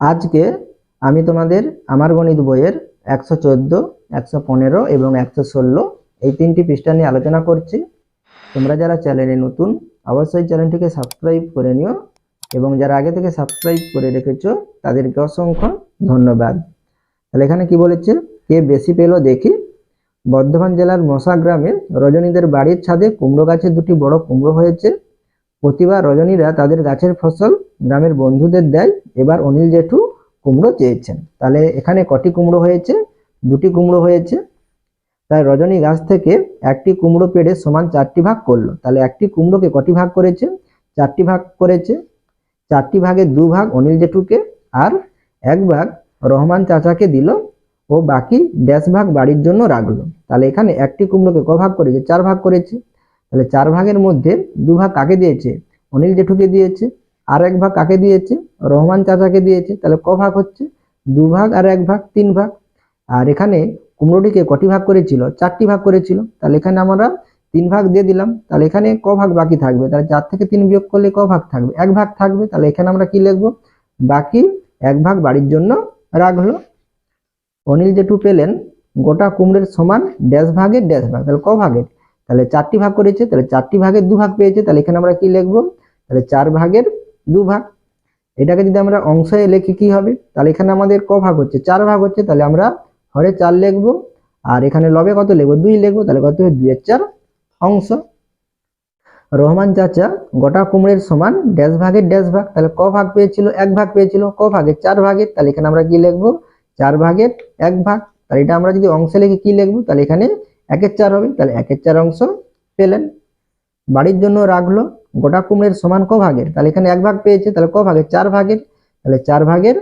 আজকে আমি তোমাদের আমার গণিত বইয়ের একশো চোদ্দ, একশো পনেরো এবং একশো ষোলো এই তিনটি পৃষ্ঠা নিয়ে আলোচনা করছি। তোমরা যারা চ্যানেলে নতুন, অবশ্যই চ্যানেলটিকে সাবস্ক্রাইব করে নিও এবং যারা আগে থেকে সাবস্ক্রাইব করে রেখেছো, তাদেরকে অসংখ্য ধন্যবাদ। তাহলে এখানে কি বলেছে? কে বেশি পেল দেখি। বর্ধমান জেলার মশা গ্রামে রজনীদের বাড়ির ছাদে কুমড়ো গাছে দুটি বড় কুমড়ো হয়েছে। প্রতিবার রজনীরা তাদের গাছের ফসল গ্রামের বন্ধুদের দেয়। এবার অনিল জেঠু কুমড়ো চেয়েছেন। তাহলে এখানে কটি কুমড়ো হয়েছে? দুটি কুমড়ো হয়েছে। তাই রজনী গাছ থেকে একটি কুমড়ো পেড়ে সমান চারটি ভাগ করল। তাহলে একটি কুমড়োকে কটি ভাগ করেছে? চারটি ভাগ করেছে। চারটি ভাগে দু ভাগ অনিল জেঠুকে আর এক ভাগ রহমান চাচাকে দিল ও বাকি ড্যাশ ভাগ বাড়ির জন্য রাখল। তাহলে এখানে একটি কুমড়োকে ক ভাগ করেছে? চার ভাগ করেছে। তাহলে চার ভাগের মধ্যে দু ভাগ কাকে দিয়েছে? অনিল জেঠুকে দিয়েছে, আর এক ভাগ কাকে দিয়েছে? রহমান চাচাকে দিয়েছে। তাহলে ক ভাগ হচ্ছে? দু ভাগ আর এক ভাগ তিন ভাগ। আর এখানে কুমড়োটিকে কটি ভাগ করেছিল? চারটি ভাগ করেছিল। তাহলে এখানে আমরা তিন ভাগ দিয়ে দিলাম। তাহলে এখানে ক ভাগ বাকি থাকবে? তাহলে চার থেকে তিন বিয়োগ করলে ক ভাগ থাকবে? এক ভাগ থাকবে। তাহলে এখানে আমরা কি লিখব? বাকি এক ভাগ বাড়ির জন্য রাখল। অনিল জেঠু পেলেন গোটা কুমড়ের সমান ড্যাশ ভাগের ড্যাশ ভাগ। তাহলে ক ভাগের? তাহলে চারটি ভাগ করেছে, তাহলে চারটি ভাগের দু ভাগ পেয়েছে, তাহলে এখানে আমরা কি লিখব? তাহলে চার ভাগের দু ভাগ। এটাকে যদি আমরা অংশে লিখি কি হবে? তাহলে এখানে আমাদের ক ভাগ হচ্ছে? চার ভাগ হচ্ছে, তাহলে আমরা হরে চার লিখব। আর এখানে লবে কত লিখব? দুই লিখব, তাহলে কত হবে? দুইয়ের চার অংশ। রহমান চাচা, গোটা কুমড়ের সমান ড্যাশ ভাগের ড্যাশ ভাগ, তাহলে ক ভাগ পেয়েছিল? এক ভাগ পেয়েছিল। ক ভাগের? চার ভাগের। তাহলে এখানে আমরা কি লিখব? চার ভাগের এক ভাগ। তাহলে এটা আমরা যদি অংশে লিখে, কি লিখব? তাহলে এখানে একের চার হবে, তাহলে একের চার অংশ পেলেন। বাড়ির জন্য রাখল, গোটা কুমড়ের সমান ক ভাগের? তাহলে এখানে এক ভাগ পেয়েছে, তাহলে ক ভাগের? চার ভাগের। তাহলে চার ভাগের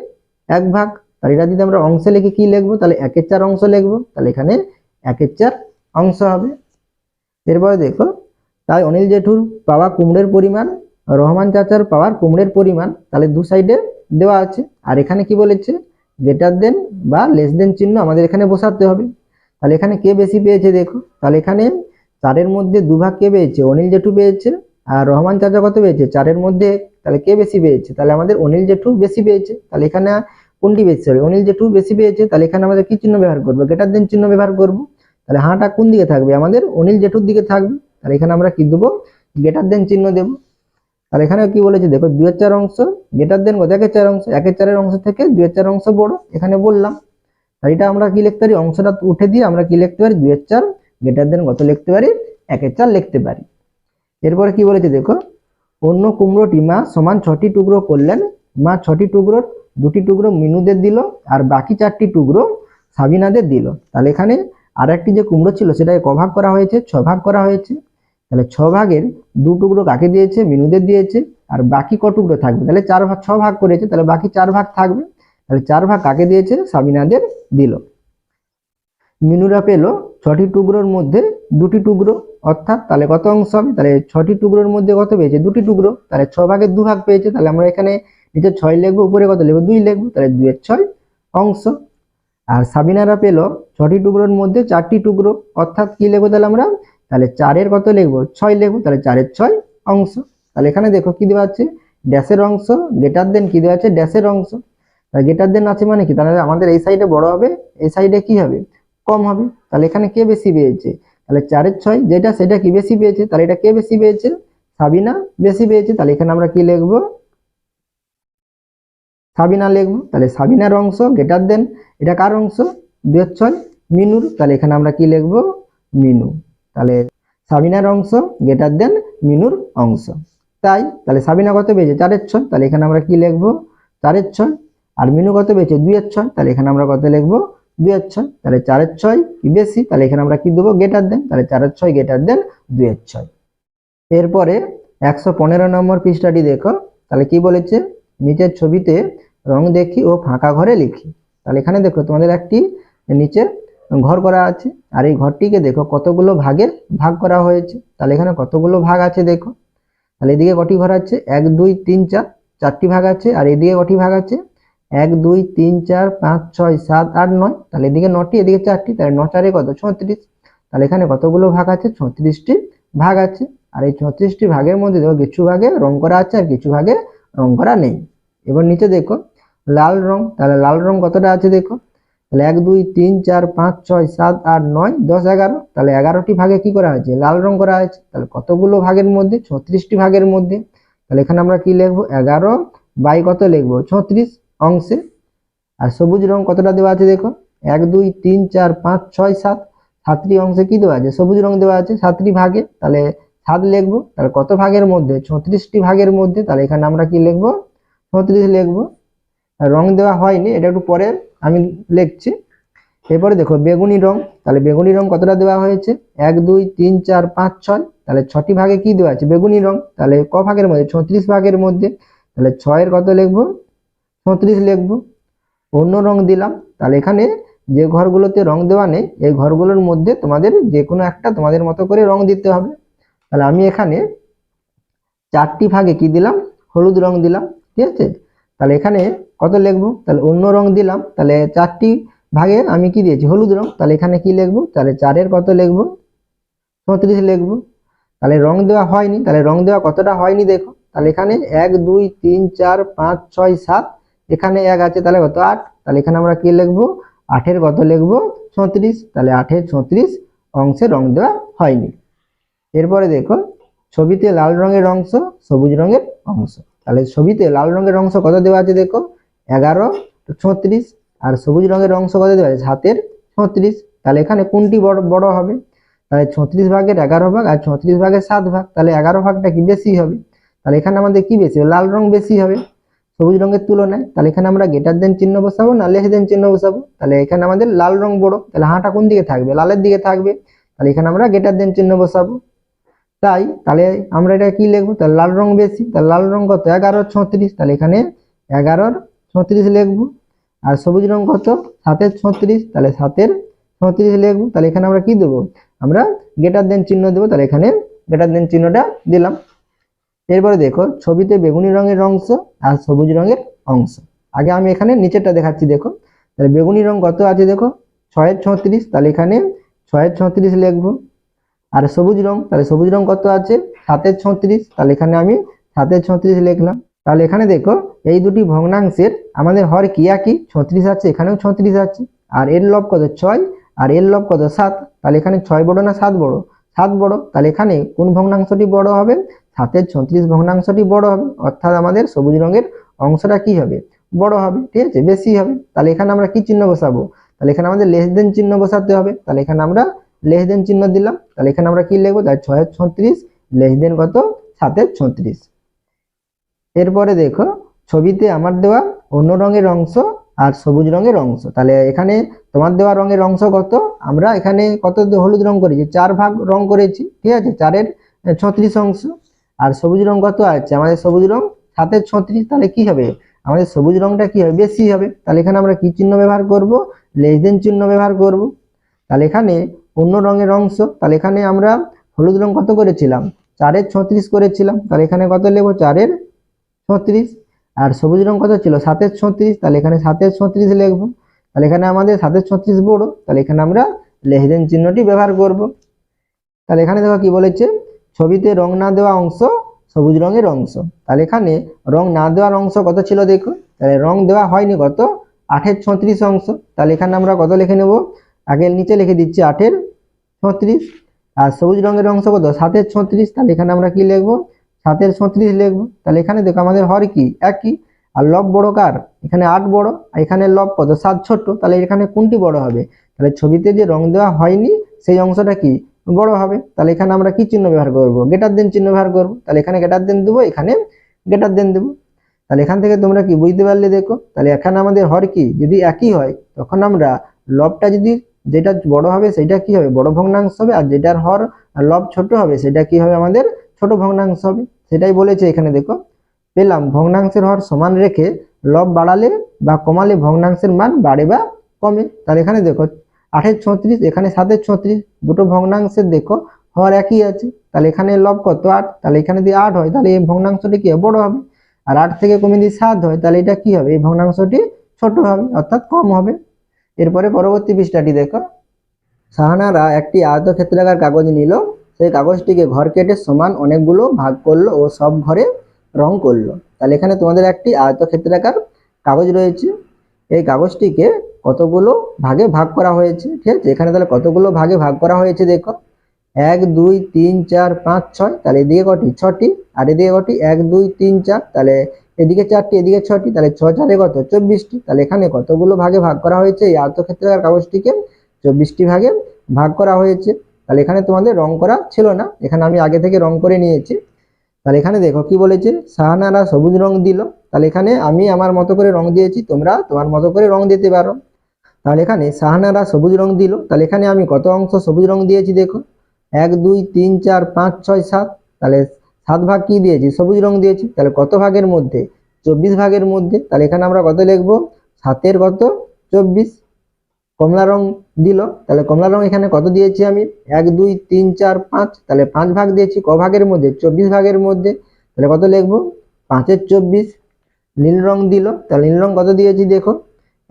এক ভাগ। তাহলে এটা যদি আমরা অংশে লিখে, কি লিখব? তাহলে একের চার অংশ লিখব। তাহলে এখানে একের চার অংশ হবে। এরপরে দেখো, তাই অনিল জেঠুর পাওয়া কুমড়ের পরিমাণ, রহমান চাচার পাওয়ার কুমড়ের পরিমাণ, তাহলে দু সাইডে দেওয়া আছে। আর এখানে কি বলেছে? গ্রেটার দেন বা লেস দেন চিহ্ন আমাদের এখানে বসাতে হবে। তাহলে এখানে কে বেশি পেয়েছে দেখো? তাহলে এখানে চারের মধ্যে দুভাগ কে পেয়েছে? অনিল জেঠু পেয়েছে আর রহমান চাচা কত পেয়েছে? চারের মধ্যে তাহলে কে বেশি পেয়েছে? তাহলে আমাদের অনিল জেঠু বেশি পেয়েছে। তাহলে এখানে কোনটি বেশি হবে? অনিল জেঠু বেশি পেয়েছে। তাহলে এখানে আমাদের কি চিহ্ন ব্যবহার করব? গ্রেটার দেন চিহ্ন ব্যবহার করব। তাহলে হাঁটা কোন দিকে থাকবে? আমাদের অনিল জেঠুর দিকে থাকবে। তাহলে এখানে আমরা কি দেবো? গ্রেটার দেন চিহ্ন দেবো। তাহলে এখানে কি বলেছে? দেখো, দুয়ের চার অংশ গ্রেটার দেন কত? একের চার অংশ। একের চারের অংশ থেকে দুয়ের চার অংশ বড়। এখানে বললাম। এটা আমরা কি লিখতে পারি? অংশটা উঠে দিয়ে আমরা কি লিখতে পারি? দুয়ের চার গ্রেটার দেন কত লিখতে পারি? একের চার লিখতে পারি। এরপরে কি বলেছে দেখো? অন্য কুমড়োটি মা সমান ছটি টুকরো করলেন। মা ছটি টুকরোর দুটি টুকরো মিনুদের দিল আর বাকি চারটি টুকরো সাবিনাদের দিল। তাহলে এখানে আর একটি যে কুমড়ো ছিল সেটাকে কভাগ করা হয়েছে? ছ ভাগ করা হয়েছে। তাহলে ছ ভাগের দু টুকরো কাকে দিয়েছে? মিনুদের দিয়েছে। আর বাকি ক টুকরো থাকবে? তাহলে চার ভাগ, ছ ভাগ করেছে। তাহলে বাকি চার ভাগ থাকবে। তাহলে চার ভাগ কাকে দিয়েছে? সাবিনাদের দিল। মিনুরা পেল ছটি টুকরোর মধ্যে দুটি টুকরো। অর্থাৎ তাহলে কত অংশ হবে? তাহলে ছটি টুকরোর মধ্যে কত পেয়েছে? দুটি টুকরো। তাহলে ছ ভাগের দু ভাগ পেয়েছে। তাহলে আমরা এখানে নিচে ছয় লিখব, উপরে কত লিখব? দুই লিখব। তাহলে দুইয়ের ছয় অংশ। আর সাবিনারা পেল ছটি টুকরোর মধ্যে চারটি টুকরো। অর্থাৎ কি লিখব তাহলে আমরা? তাহলে চারের কত লিখব? ছয় লিখব। তাহলে চারের ছয় অংশ। তাহলে এখানে দেখো কি দেওয়া আছে? ড্যাশের অংশ। গেটার দেন কি দেওয়া আছে? ড্যাশের অংশ। গেটার দেন আছে মানে কি? তাহলে আমাদের এই সাইডে বড় হবে, এই সাইডে কি হবে? কম হবে। তাহলে এখানে কে বেশি পেয়েছে? তাহলে চারের ছয়, যেটা সেটা কি বেশি পেয়েছে? তাহলে এটা কে বেশি পেয়েছে? সাবিনা বেশি পেয়েছে। তাহলে এখানে আমরা কি লিখব? সাবিনা লিখব। তাহলে সাবিনার অংশ গেটার দেন। এটা কার অংশ? দুয়ের ছয়, মিনুর। তাহলে এখানে আমরা কি লিখব? মিনু। তাহলে সাবিনার অংশ গেটার দেন, মিনুর অংশ। তাই, তাহলে সাবিনা কত পেয়েছে? চারের ছয়। তাহলে এখানে আমরা কি লিখব? চারের ছয়। আর মিনু কত পেয়েছে? দুইয়ের ছয়? তাহলে এখানে আমরা কত লিখব? দুইয়ের ছয়। তাহলে চারের ছয় কি বেশি? তাহলে এখানে আমরা কি দেবো? গেটার দেন তাহলে চারের ছয় গেটার দেন দুইয়ের ছয়। এরপরে একশো পনেরো নম্বর পৃষ্ঠাটি দেখো। তাহলে কি বলেছে? নিচের ছবিতে রং দেখি ও ফাঁকা ঘরে লিখি। তাহলে এখানে দেখো তোমাদের একটি নিচে ঘর করা আছে। আর এই ঘরটিকে দেখো কতগুলো ভাগে ভাগ করা হয়েছে। তাহলে এখানে কতগুলো ভাগ আছে দেখো। তাহলে এদিকে কটি ঘর আছে? এক, দুই, তিন, চার। চারটি ভাগ আছে। আর এদিকে কটি ভাগ আছে? এক, দুই, তিন, চার, পাঁচ, ছয়, সাত, আট, নয়। তাহলে এদিকে নটি, এদিকে চারটি। তাহলে ন চারে কত? ছত্রিশ। তাহলে এখানে কতগুলো ভাগ আছে? ছত্রিশটি ভাগ আছে। আর এই ছত্রিশটি ভাগের মধ্যে দেখো কিছু ভাগে রং করা আছে আর কিছু ভাগে রং করা নেই। এবার নিচে দেখো, লাল রং। তাহলে লাল রং কতটা আছে দেখো? তাহলে এক, দুই, তিন, চার, পাঁচ, ছয়, সাত, আট, নয়, দশ, এগারো। তাহলে এগারোটি ভাগে কি করা হয়েছে? লাল রং করা হয়েছে। তাহলে কতগুলো ভাগের মধ্যে? ছত্রিশটি ভাগের মধ্যে। তাহলে এখানে আমরা কি লিখব? এগারো বাই কত লিখব? ছত্রিশ। অংশে। আর সবুজ রং কতটা দেওয়া আছে দেখো? এক, দুই, তিন, চার, পাঁচ, ছয়, সাত। সাতটি অংশে কি দেওয়া আছে? সবুজ রং দেওয়া আছে, সাতটি ভাগে। তাহলে সাত লিখব। তাহলে কত ভাগের মধ্যে? ছত্রিশটি ভাগের মধ্যে। তাহলে এখানে আমরা কি লিখব? ছত্রিশ লিখব। রং দেওয়া হয়নি, এটা একটু পরে আমি লিখছি। এরপরে দেখো, বেগুনি রং। তাহলে বেগুনি রং কতটা দেওয়া হয়েছে? এক, দুই, তিন, চার, পাঁচ, ছয়। তাহলে ছটি ভাগে কি দেওয়া আছে? বেগুনি রং। তাহলে ক ভাগের মধ্যে? ছত্রিশ ভাগের মধ্যে। তাহলে ছয়ের কত লিখব? ছত্রিশ লিখব। অন্য রং দিলাম। তাহলে এখানে যে ঘরগুলোতে রং দেওয়া নেই, এই ঘরগুলোর মধ্যে তোমাদের যে কোনো একটা তোমাদের মতো করে রং দিতে হবে। তাহলে আমি এখানে চারটি ভাগে কি দিলাম? হলুদ রং দিলাম। ঠিক আছে? তাহলে এখানে কত লিখব? তাহলে অন্য রং দিলাম। তাহলে চারটি ভাগে আমি কি দিয়েছি? হলুদ রং। তাহলে এখানে কি লিখব? তাহলে চারের কত লিখব? ছত্রিশ লিখব। তাহলে রং দেওয়া হয়নি। তাহলে রং দেওয়া কতটা হয়নি দেখো? তাহলে এখানে এক, দুই, তিন, চার, পাঁচ, ছয়, সাত এখানে এক আছে, তাহলে কত আট? তাহলে এখানে আমরা কি লিখব? আটের কত লিখব? ছত্রিশ। তাহলে আটের ছত্রিশ অংশে রং দেওয়া হয়নি। এরপরে দেখো, ছবিতে লাল রঙের অংশ, সবুজ রঙের অংশ। তাহলে ছবিতে লাল রঙের অংশ কত দেওয়া আছে দেখো? এগারো, ছত্রিশ। আর সবুজ রঙের অংশ কত দেওয়া আছে? সাতের ছত্রিশ। তাহলে এখানে কোনটি বড় বড় হবে? তাহলে ছত্রিশ ভাগের এগারো ভাগ আর ছত্রিশ ভাগের সাত ভাগ। তাহলে এগারো ভাগটা কি বেশি হবে? তাহলে এখানে আমাদের কি বেশি লাল রং বেশি হবে। সবুজ রঙের তুলনায় তাহলে এখানে আমরা গেটার দেন চিহ্ন বসাবো, না লেস দেন চিহ্ন বসাবো? তাহলে এখানে আমাদের লাল রং বড়, তাহলে হাঁটা কোন দিকে থাকবে? লালের দিকে থাকবে। তাহলে এখানে আমরা গেটার দেন চিহ্ন বসাবো। তাই, তাহলে আমরা এটা কি লিখব? তাহলে লাল রং বেশি, তাহলে লাল রং কত? এগারো ছত্রিশ, তাহলে এখানে এগারোর ছত্রিশ লিখব। আর সবুজ রং কত? সাতের ছত্রিশ, তাহলে সাতের ছত্রিশ লিখব। তাহলে এখানে আমরা কি দেবো? আমরা গেটার দেন চিহ্ন দেবো, তাহলে এখানে গেটার দেন চিহ্নটা দিলাম। এরপরে দেখো, ছবিতে বেগুনি রঙের অংশ আর সবুজ রঙের অংশ। আগে আমি এখানে নিচেরটা দেখাচ্ছি, দেখো। তাহলে বেগুনি রং কত আছে, দেখো? ছয়ের ছত্রিশ, তাহলে এখানে ছয়ের ছত্রিশ লিখব। আর সবুজ রং, তাহলে সবুজ রং কত আছে? সাতের ছত্রিশ, তাহলে এখানে আমি সাতের ছত্রিশ লিখলাম। তাহলে এখানে দেখো, এই দুটি ভগ্নাংশের আমাদের হর কি একই? ছত্রিশ আছে, এখানেও ছত্রিশ আছে। আর এর লব কত? ছয়। আর এর লব কত? সাত। তাহলে এখানে ছয় বড় না সাত বড়? সাত বড়। তাহলে এখানে কোন ভগ্নাংশটি বড় হবে? সাতের ছত্রিশ ভগ্নাংশটি বড় হবে, অর্থাৎ আমাদের সবুজ রঙের অংশটা কি হবে? বড় হবে, ঠিক আছে? বেশি হবে। তাহলে এখানে আমরা কি চিহ্ন বসাবো? তাহলে এখানে আমাদের লেস দেন চিহ্ন বসাতে হবে। তাহলে এখানে আমরা লেস দেন চিহ্ন দিলাম। তাহলে এখানে আমরা কি লিখব? তাহলে ছয়ের ছত্রিশ লেস দেন কত? সাতের ছত্রিশ। এরপরে দেখো, ছবিতে আমার দেওয়া অন্য রঙের অংশ আর সবুজ রঙের অংশ। তাহলে এখানে তোমার দেওয়া রঙের অংশ কত? আমরা এখানে কত হলুদ রং করেছি? চার ভাগ রং করেছি, ঠিক আছে? চারের ছত্রিশ অংশ। আর সবুজ রং কত আছে? আমাদের সবুজ রং সাতের ছত্রিশ, তাহলে কি হবে? আমাদের সবুজ রংটা কি হবে? বেশি হবে। তাহলে এখানে আমরা কি চিহ্ন ব্যবহার করব? লেস দেন চিহ্ন ব্যবহার করব। তাহলে এখানে অন্য রঙের অংশ, তাহলে এখানে আমরা হলুদ রং কত করেছিলাম? চারের ছত্রিশ করেছিলাম। তাহলে এখানে কত নেব চারের ছত্রিশ। আর সবুজ রং কত ছিল? সাতের ছত্রিশ। তাহলে এখানে সাতের ছত্রিশ লিখব। তাহলে এখানে আমাদের সাতের ছত্রিশ বড়। তাহলে এখানে আমরা লেহদেন চিহ্নটি ব্যবহার করব। তাহলে এখানে দেখো কি বলেছে? ছবিতে রং না দেওয়া অংশ সবুজ রঙের অংশ। তাহলে এখানে রং না দেওয়ার অংশ কত ছিল দেখো তাহলে রং দেওয়া হয়নি কত? আঠের ছত্রিশ অংশ। তাহলে এখানে আমরা কত লিখে নেব? আগে নিচে লিখে দিচ্ছি আঠের ছত্রিশ। আর সবুজ রঙের অংশ কত? সাতের ছত্রিশ। তাহলে এখানে আমরা কি লিখব? সাতের ছত্রিশ লিখব। তাহলে এখানে দেখো আমাদের হর কি? একই। আর লব বড় কার? এখানে আট বড়। আর এখানে লব কত? সাত ছোট্ট তাহলে এখানে কোনটি বড় হবে? তাহলে ছবিতে যে রং দেওয়া হয়নি, সেই অংশটা কি? বড় হবে। তাহলে এখানে আমরা কি চিহ্ন ব্যবহার করব? গেটার দেন চিহ্ন ব্যবহার করব। তাহলে এখানে গেটার দেন দেবো, এখানে গেটার দেন দেবো। তাহলে এখান থেকে তোমরা কি বুঝতে পারলে দেখো? তাহলে এখানে আমাদের হর কি? যদি একই হয়, তখন আমরা লবটা যদি যেটা বড় হবে সেটা কি হবে? বড় ভগ্নাংশ হবে। আর যেটার হর লব ছোট হবে সেটা কি হবে? আমাদের ছোট ভগ্নাংশ হবে। সেটাই বলেছে এখানে দেখো। পেলাম, ভগ্নাংশের হর সমান রেখে লব বাড়ালে বা কমালে ভগ্নাংশের মান বাড়ে বা কমে। তাহলে এখানে দেখো আটের ছত্রিশ, এখানে সাতের ছত্রিশ, দুটো ভগ্নাংশের দেখো হর একই আছে। তাহলে এখানে লব কত? আট। তাহলে এখানে যদি আট হয়, তাহলে এই ভগ্নাংশটি কি? বড় হবে। আর আট থেকে কমে যদি সাত হয়, তাহলে এটা কি হবে? এই ভগ্নাংশটি ছোট হবে, অর্থাৎ কম হবে। এরপরে পরবর্তী পৃষ্ঠাটি দেখো। সাহানারা একটি আয়তক্ষেত্রাকার কাগজ নিল। সেই কাগজটিকে ঘর কেটে সমান অনেকগুলো ভাগ করল ও সব ঘরে রং করল। তাহলে এখানে তোমাদের একটি আয়তক্ষেত্রাকার কাগজ রয়েছে। এই কাগজটিকে কতগুলো ভাগে ভাগ করা হয়েছে? ঠিক আছে, এখানে তাহলে কতগুলো ভাগে ভাগ করা হয়েছে দেখো? এক, দুই, তিন, চার, পাঁচ, ছয়, তাহলে এদিকে কটি? ছটি। আর এদিকে কটি? এক, দুই, তিন, চার, তাহলে এদিকে চারটি, এদিকে ছটি তাহলে ছ চারে কত? চব্বিশটি। তাহলে এখানে কতগুলো ভাগে ভাগ করা হয়েছে? এই আয়তক্ষেত্রাকার কাগজটিকে চব্বিশটি ভাগে ভাগ করা হয়েছে। তাহলে এখানে তোমাদের রং করা ছিল না। এখানে আমি আগে থেকে রং করে নিয়েছি। তাহলে এখানে দেখো কি বলেছে? সাহানারা সবুজ রং দিল। তাহলে এখানে আমি আমার মতো করে রং দিয়েছি। তোমরা তোমার মতো করে রং দিতে পারো। তাহলে এখানে সাহানারা সবুজ রং দিল। তাহলে এখানে আমি কত অংশ সবুজ রং দিয়েছি দেখো? এক, দুই, তিন, চার, পাঁচ, ছয়, সাত। তাহলে সাত ভাগ কি দিয়েছি? সবুজ রং দিয়েছি। তাহলে কত ভাগের মধ্যে? চব্বিশ ভাগের মধ্যে। তাহলে এখানে আমরা কত লিখব? সাতের কত? চব্বিশ। কমলা রং দিল। তাহলে কমলা রং এখানে কত দিয়েছি আমি? এক, দুই, তিন, চার, পাঁচ। তাহলে পাঁচ ভাগ দিয়েছি ক ভাগের মধ্যে? চব্বিশ ভাগের মধ্যে। তাহলে কত লিখব? পাঁচের চব্বিশ। নীল রং দিল। তাহলে নীল রং কত দিয়েছি দেখো?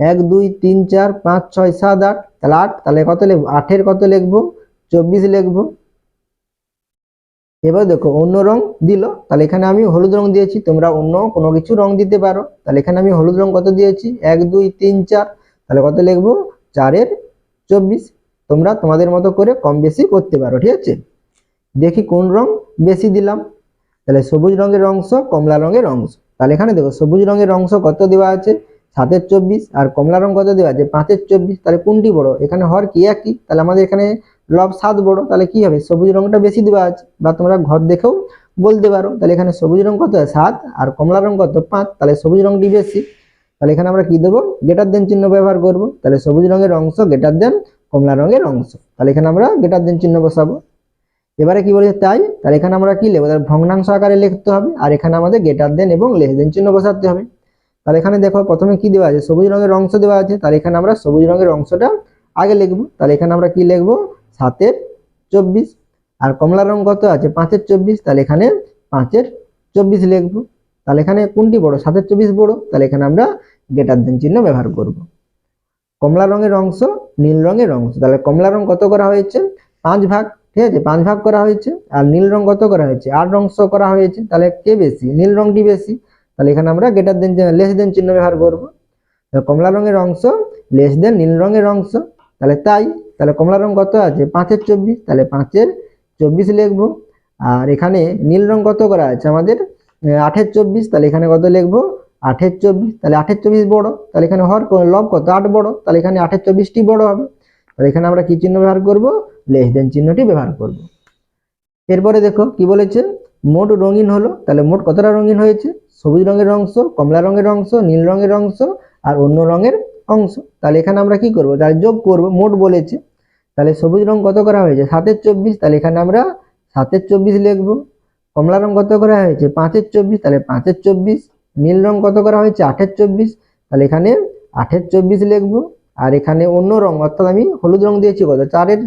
এক, দুই, তিন, চার, পাঁচ, ছয়, সাত, আট, তাহলে আট, তাহলে কত লিখব? আটের কত লিখব? চব্বিশ লিখব। এবার দেখো, অন্য রং দিল, তাহলে এখানে আমি হলুদ রং দিয়েছি, তোমরা অন্য কোনো কিছু রং দিতে পারো। তাহলে এখানে আমি হলুদ রং কত দিয়েছি? এক, দুই, তিন, চার, তাহলে কত লিখব? চারের চব্বিশ। তোমরা তোমাদের মতো করে কম বেশি করতে পারো, ঠিক আছে? দেখি কোন রং বেশি দিলাম। তাহলে সবুজ রঙের অংশ, কমলা রঙের অংশ। তাহলে এখানে দেখো, সবুজ রঙের অংশ কত দেওয়া আছে? সাতের চব্বিশ আর কমলা রং কত দেওয়া আছে? পাঁচের চব্বিশ, তাহলে কোনটি বড়? এখানে হর কি একই? তাহলে আমাদের এখানে লব সাত বড়, তাহলে কি হবে? সবুজ রংটা বেশি দেওয়া আছে, বা তোমরা ঘর দেখেও বলতে পারো। তাহলে এখানে সবুজ রং কত? সাত, আর কমলা রং কত? পাঁচ, তাহলে সবুজ রংটি বেশি। তাহলে এখানে আমরা কি দেবো? গেটার দেন চিহ্ন ব্যবহার করব। তাহলে সবুজ রঙের অংশ গেটার দেন কমলা রঙের অংশ। তাহলে এখানে আমরা গেটার দেন চিহ্ন বসাবো। এবারে কি বলেছে? তাই। তাহলে এখানে আমরা কি লিখব তাহলে ভগ্নাংশ আকারে লিখতে হবে, আর এখানে আমাদের গেটার দেন এবং লেস দেন চিহ্ন বসাতে হবে। তাহলে এখানে দেখো প্রথমে কি দেওয়া আছে? সবুজ রঙের অংশ দেওয়া আছে। তাহলে এখানে আমরা সবুজ রঙের অংশটা আগে লিখব। তাহলে এখানে আমরা কি লিখব? সাতের চব্বিশ। আর কমলা রং কত আছে? পাঁচের চব্বিশ। তাহলে এখানে পাঁচের চব্বিশ লিখব। তাহলে এখানে কোনটি বড়? সাতের চব্বিশ বড়। তাহলে এখানে আমরা গেটার দেন চিহ্ন ব্যবহার করব। কমলা রঙের অংশ, নীল রঙের অংশ। তাহলে কমলা রং কত করা হয়েছে? পাঁচ ভাগ। ঠিক আছে? পাঁচ ভাগ করা হয়েছে। আর নীল রং কত করা হয়েছে? আট অংশ করা হয়েছে। তাহলে কে বেশি? নীল রংটি বেশি। তাহলে এখানে আমরা গেটার দেন লেস দেন চিহ্ন ব্যবহার করব। কমলা রঙের অংশ লেস দেন নীল রঙের অংশ। তাহলে তাই, তাহলে কমলা রং কত আছে? পাঁচের চব্বিশ, তাহলে পাঁচের চব্বিশ লিখব। আর এখানে নীল রং কত করা আছে আমাদের? আঠের চব্বিশ, তাহলে এখানে কত লিখব? আঠের চব্বিশ, তাহলে আঠের চব্বিশ বড়। তাহলে এখানে হর লব কত? আট বড়। তাহলে এখানে আঠের চব্বিশটি বড় হবে। তাহলে এখানে আমরা কি চিহ্ন ব্যবহার করব? লেস দেন চিহ্নটি ব্যবহার করব। এরপরে দেখো কি বলেছে? মোট রঙিন হলো, তাহলে মোট কতটা রঙিন হয়েছে? সবুজ রঙের অংশ, কমলা রঙের অংশ, নীল রঙের অংশ আর অন্য রঙের অংশ। তাহলে এখানে আমরা কি করব? তাহলে যোগ করব, মোট বলেছে। তাহলে সবুজ রং কত করা হয়েছে? সাতের চব্বিশ, তাহলে এখানে আমরা সাতের চব্বিশ লিখব। কমলা রং কত করা হয়েছে? পাঁচের চব্বিশ, তাহলে পাঁচের চব্বিশ। নীল রং কত করা হয়েছে? আঠের চব্বিশ, তাহলে এখানে আঠের চব্বিশ লিখব। আর এখানে অন্য রং অর্থাৎ আমি হলুদ রং দিয়েছি কত? চারের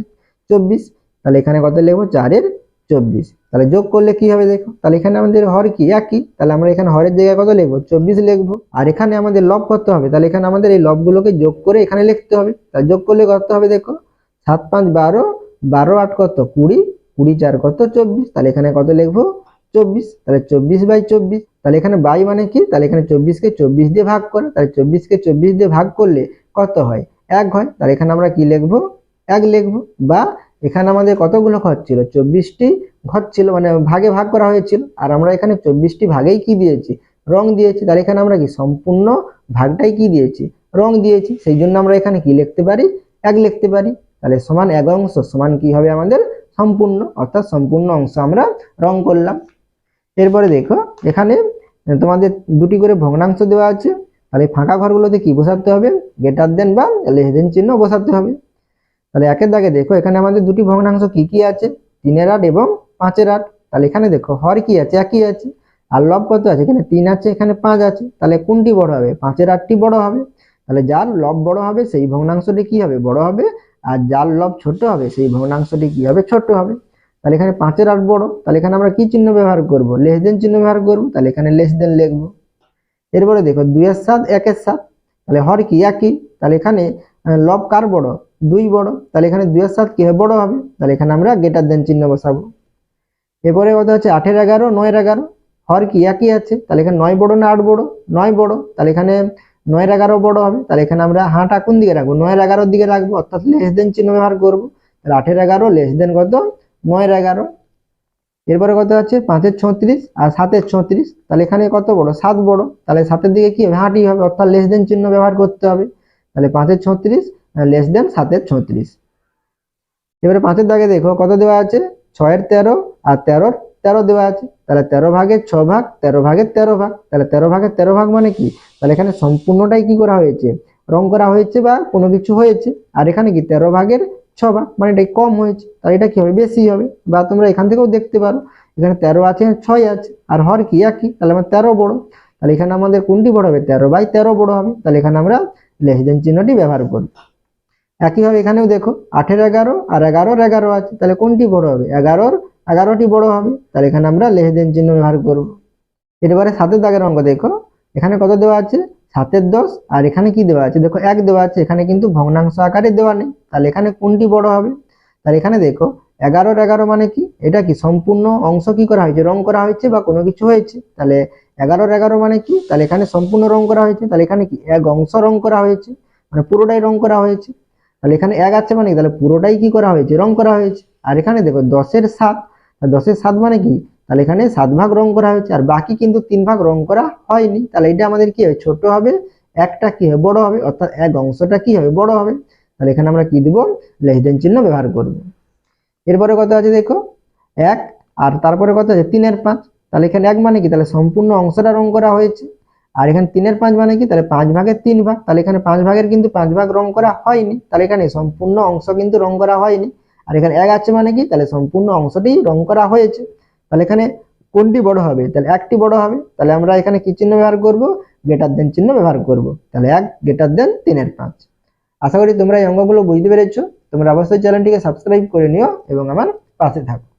চব্বিশ, তাহলে এখানে কত লিখব? চারের চব্বিশ। তাহলে যোগ করলে কি হবে দেখো? তাহলে এখানে আমাদের হর কি? একই। তাহলে আমরা এখানে হরের জায়গায় কত লিখব? চব্বিশ লিখব। আর এখানে আমাদের লব করতে হবে। তাহলে এখানে আমাদের এই লবগুলোকে যোগ করে এখানে লিখতে হবে। তাহলে যোগ করলে কত হবে দেখো? সাত পাঁচ বারো। বারো আট কত? কুড়ি। কুড়ি চার কত? চব্বিশ। তাহলে এখানে কত লিখব? চব্বিশ। তাহলে চব্বিশ বাই চব্বিশ। তাহলে এখানে বাই মানে কি? তাহলে এখানে চব্বিশকে চব্বিশ দিয়ে ভাগ করে। তাহলে চব্বিশকে চব্বিশ দিয়ে ভাগ করলে কত হয়? এক হয়। তাহলে এখানে আমরা কি লিখব? এক লিখব বা এখানে আমাদের কতগুলো ঘর ছিল? চব্বিশটি ঘর ছিল মানে ভাগে ভাগ করা হয়েছিল। আর আমরা এখানে চব্বিশটি ভাগেই কি দিয়েছি? রং দিয়েছি। তাহলে এখানে আমরা কি সম্পূর্ণ ভাগটাই কি দিয়েছি? রং দিয়েছি। সেই জন্য আমরা এখানে কি লিখতে পারি? এক লিখতে পারি। তাহলে সমান এক অংশ, সমান কি হবে আমাদের? সম্পূর্ণ, অর্থাৎ সম্পূর্ণ অংশ আমরা রং করলাম। এরপরে দেখো, এখানে তোমাদের দুটি করে ভগ্নাংশ দেওয়া আছে। তাহলে ফাঁকা ঘরগুলোতে কি বসাতে হবে? গেটার দেন বা লেস দেন চিহ্ন বসাতে হবে। তাহলে একের দাগে দেখো, এখানে আমাদের দুটি ভগ্নাংশ কি কি আছে? তিনের আট এবং পাঁচের আট। তাহলে এখানে দেখো, হর কি আছে? একই আছে। আর লব কত আছে? এখানে তিন আছে, এখানে পাঁচ আছে। তাহলে কোনটি বড় হবে? পাঁচের আটটি বড় হবে। তাহলে যার লব বড় হবে, সেই ভগ্নাংশটি কি হবে? বড় হবে। আর যার লব ছোট হবে, সেই ভগ্নাংশটি কি হবে? ছোট হবে। তাহলে এখানে পাঁচের আট বড়। তাহলে এখানে আমরা কি চিহ্ন ব্যবহার করব? লেস দেন চিহ্ন ব্যবহার করব। তাহলে এখানে লেস দেন লিখব। এরপরে দেখো, দুইয়ের সাত, একের সাত। তাহলে হর কি? একই। তাহলে এখানে লব কার বড়? দুই বড়, তাহলে এখানে দুইয়ের সাত কি হবে? বড় হবে। তাহলে এখানে আমরা গেটার দেন চিহ্ন বসাবো। এরপরে কথা হচ্ছে আটের এগারো, নয়ের এগারো। হর কি? একই আছে। তাহলে এখানে নয় বড় না আট বড়? নয় বড়। তাহলে এখানে নয়ের এগারো বড় হবে। তাহলে এখানে আমরা হাঁটা কোন দিকে রাখব। নয়ের এগারোর দিকে রাখব, অর্থাৎ লেস দেন চিহ্ন ব্যবহার করব। তাহলে আটের এগারো লেস দেন কত? নয়ের এগারো। এরপরে কত আছে? পাঁচের ছত্রিশ আর সাতের ছত্রিশ। তাহলে এখানে কত বড়? সাত বড়। তাহলে সাতের দিকে কি হাঁটি হবে। অর্থাৎ লেস দেন চিহ্ন ব্যবহার করতে হবে। তাহলে পাঁচের ছত্রিশ লেস দেন সাতের ছত্রিশ। এবারে পাঁচের দাগে দেখো, কত দেওয়া আছে? ছয়ের তেরো আর তেরোর তেরো দেওয়া আছে। তাহলে তেরো ভাগের ছ ভাগ, তেরো ভাগের তেরো ভাগ। তাহলে তেরো ভাগের তেরো ভাগ মানে কি? তাহলে এখানে সম্পূর্ণটাই কি করা হয়েছে? রং করা হয়েছে বা কোনো কিছু হয়েছে। আর এখানে কি? তেরো ভাগের ছ ভাগ মানে এটা কম হয়েছে। তাহলে এটা কি হবে? বেশি হবে। বা তোমরা এখান থেকেও দেখতে পারো। এখানে তেরো আছে, ছয় আছে। আর হর কি? একই। তাহলে আমার তেরো বড়। তাহলে এখানে আমাদের কোনটি বড় হবে? তেরো বাই তেরো বড় হবে। তাহলে এখানে আমরা লেস দেন চিহ্নটি ব্যবহার করব। একইভাবে এখানেও দেখো, আঠের এগারো আর এগারোর এগারো আছে, তাহলে কোনটি বড় হবে? এগারোর এগারোটি বড় হবে, তাহলে এখানে আমরা লেস দেন চিহ্ন ব্যবহার করব। এরপরে সাতের দাগের অঙ্ক দেখো, এখানে কত দেওয়া আছে? সাতের দশ, আর এখানে কি দেওয়া আছে? দেখো এক দেওয়া আছে, এখানে কিন্তু ভগ্নাংশ আকারে দেওয়া নেই, তাহলে এখানে কোনটি বড় হবে? তাহলে এখানে দেখো, এগারোর এগারো মানে কি? এটা কি সম্পূর্ণ অংশ কি করা হয়েছে? রং করা হয়েছে বা কোনো কিছু হয়েছে? তাহলে এগারোর এগারো মানে কি? তাহলে এখানে সম্পূর্ণ রং করা হয়েছে, তাহলে এখানে কি? এক অংশ রং করা হয়েছে মানে পুরোটাই রং করা হয়েছে। তাহলে এখানে এক আছে মানে তাহলে পুরোটাই কি করা হয়েছে? রং করা হয়েছে। আর এখানে দেখো দশের সাত। দশের সাত মানে কি? তাহলে এখানে সাত ভাগ রং করা হয়েছে। আর বাকি কিন্তু তিন ভাগ রং করা হয়নি। তাহলে এটা আমাদের কি হবে? ছোট হবে। একটা কি হবে? বড় হবে। অর্থাৎ এক অংশটা কি হবে? বড় হবে। তাহলে এখানে আমরা কি দিব? লেস দেন চিহ্ন ব্যবহার করব। এরপরে কত আছে দেখো? এক। আর তারপরে কত আছে? তিনের পাঁচ। তাহলে এখানে এক মানে কি? তাহলে সম্পূর্ণ অংশটা রং করা হয়েছে। আর এখানে তিনের পাঁচ মানে কি তাহলে পাঁচ ভাগের তিন ভাগ। তাহলে এখানে পাঁচ ভাগের কিন্তু পাঁচ ভাগ রং করা হয়নি। তাহলে এখানে সম্পূর্ণ অংশ কিন্তু রং করা হয়নি। আর এখানে এক আছে মানে কি? তাহলে সম্পূর্ণ অংশটি রং করা হয়েছে। তাহলে এখানে কোনটি বড় হবে? তাহলে একটি বড় হবে। তাহলে আমরা এখানে কি চিহ্ন ব্যবহার করব? গ্রেটার দেন চিহ্ন ব্যবহার করব। তাহলে এক গ্রেটার দেন তিনের পাঁচ। আশা করি তোমরা এই অঙ্কগুলো বুঝতে পেরেছ। তোমরা অবশ্যই চ্যানেলটিকে সাবস্ক্রাইব করে নিও এবং আমার পাশে থাকো।